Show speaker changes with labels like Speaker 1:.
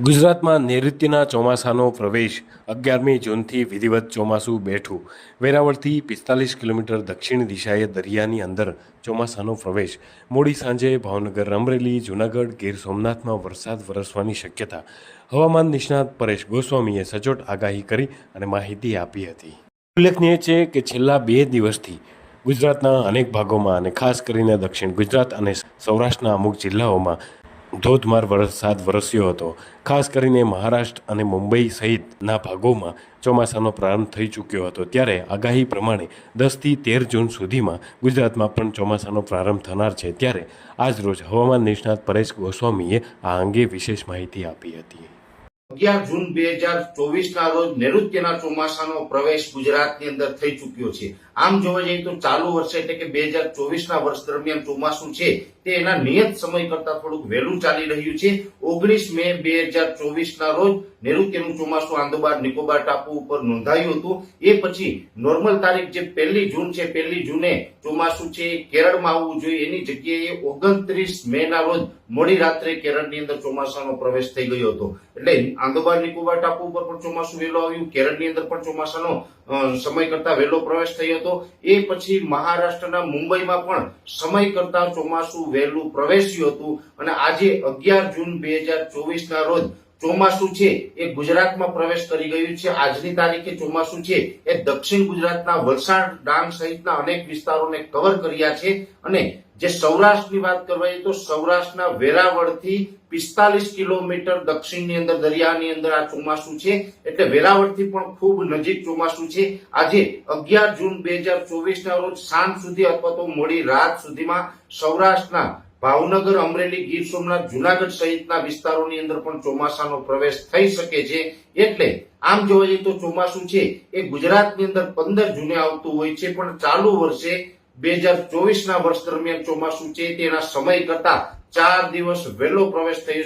Speaker 1: ગુજરાતમાં નૈઋત્યના ચોમાસાનો પ્રવેશ અગિયારમી જૂનથી વિધિવત ચોમાસું બેઠું. વેરાવળથી પિસ્તાલીસ કિલોમીટર દક્ષિણ દિશાએ દરિયાની અંદર ચોમાસાનો પ્રવેશ. મોડી સાંજે ભાવનગર, અમરેલી, જૂનાગઢ, ગીર સોમનાથમાં વરસાદ વરસવાની શક્યતા. હવામાન નિષ્ણાત પરેશ ગોસ્વામીએ સચોટ આગાહી કરી અને માહિતી આપી હતી. ઉલ્લેખનીય છે કે છેલ્લા બે દિવસથી ગુજરાતના અનેક ભાગોમાં અને ખાસ કરીને દક્ષિણ ગુજરાત અને સૌરાષ્ટ્રના અમુક જિલ્લાઓમાં ધોધમાર વરસાદ વરસ્યો હતો. ખાસ કરીને મહારાષ્ટ્ર અને મુંબઈ સહિતના ભાગોમાં ચોમાસાનો પ્રારંભ થઈ ચૂક્યો હતો. ત્યારે આગાહી પ્રમાણે દસથી તેર જૂન સુધીમાં ગુજરાતમાં પણ ચોમાસાનો પ્રારંભ થનાર છે. ત્યારે આજરોજ હવામાન નિષ્ણાત પરેશ ગોસ્વામીએ આ અંગે વિશેષ માહિતી આપી હતી.
Speaker 2: અગિયાર જૂન બે હજાર ચોવીસ ના રોજ નૈઋત્યના ચોમાસાનો પ્રવેશ ગુજરાતની અંદર થઈ ચૂક્યો છે. આમ જોવા જઈએ તો ચાલુ વર્ષે એટલે કે બે હજાર ચોવીસ ના વર્ષ દરમિયાન ચોમાસું છે તે એના નિયત સમય કરતા થોડુંક વહેલું ચાલી રહ્યું છે. ઓગણીસ મે બે હજાર ચોવીસ ના રોજ નૈઋત્યનું ચોમાસું આંદોબાર નિકોબાર ટાપુ ઉપર નોંધાયું હતું. એ પછી નોર્મલ તારીખ જે પહેલી જૂન છે, પહેલી જૂને ચોમાસું છે, કેરળમાં આવવું જોઈએ. એની જગ્યાએ ઓગણત્રીસ મે ના રોજ મોડી રાત્રે કેરળની અંદર ચોમાસાનો પ્રવેશ થઈ ગયો હતો. એટલે આંદોબાર નિકોબાર ટાપુ ઉપર પણ ચોમાસું વહેલો આવ્યું. કેરળની અંદર પણ ચોમાસાનો સમય કરતા વહેલો પ્રવેશ થયો હતો. એ પછી મહારાષ્ટ્રના મુંબઈમાં પણ સમય કરતા ચોમાસું વહેલું પ્રવેશ્યું હતું. અને આજે અગિયાર જૂન બે હજાર ચોવીસ ના રોજ ચોમાસું છે, એ ગુજરાતમાં પ્રવેશ કરી ગયું છે. આજની તારીખે ચોમાસું છે, એ દક્ષિણ ગુજરાતના વલસાડ, ડાંગ સહિતના અનેક વિસ્તારોને કવર કર્યા છે. અને જે સૌરાષ્ટ્રની વાત કરવા તો સૌરાષ્ટ્રના વેરાવળથી પિસ્તાલીસ કિલોમીટર દક્ષિણની અંદર, દરિયાની અંદર આ ચોમાસું છે. એટલે વેરાવળથી પણ ખૂબ નજીક ચોમાસું છે. આજે અગિયાર જૂન બે હજાર ચોવીસ ના રોજ સાંજ સુધી અથવા તો મોડી રાત સુધીમાં સૌરાષ્ટ્રના ભાવનગર અમરેલી ગીર સોમનાથ જુનાગઢ સહિતના વિસ્તારોની અંદર પણ ચોમાસાનો પ્રવેશ થઈ શકે છે. એટલે આમ જોવા જઈએ તો ચોમાસું છે એ ગુજરાતની અંદર પંદર જૂને આવતું હોય છે, પણ ચાલુ વર્ષે બે હજાર ચોવીસ ના વર્ષ દરમિયાન ચોમાસું છે તેના સમય કરતા ચાર દિવસ વહેલો પ્રવેશ થયો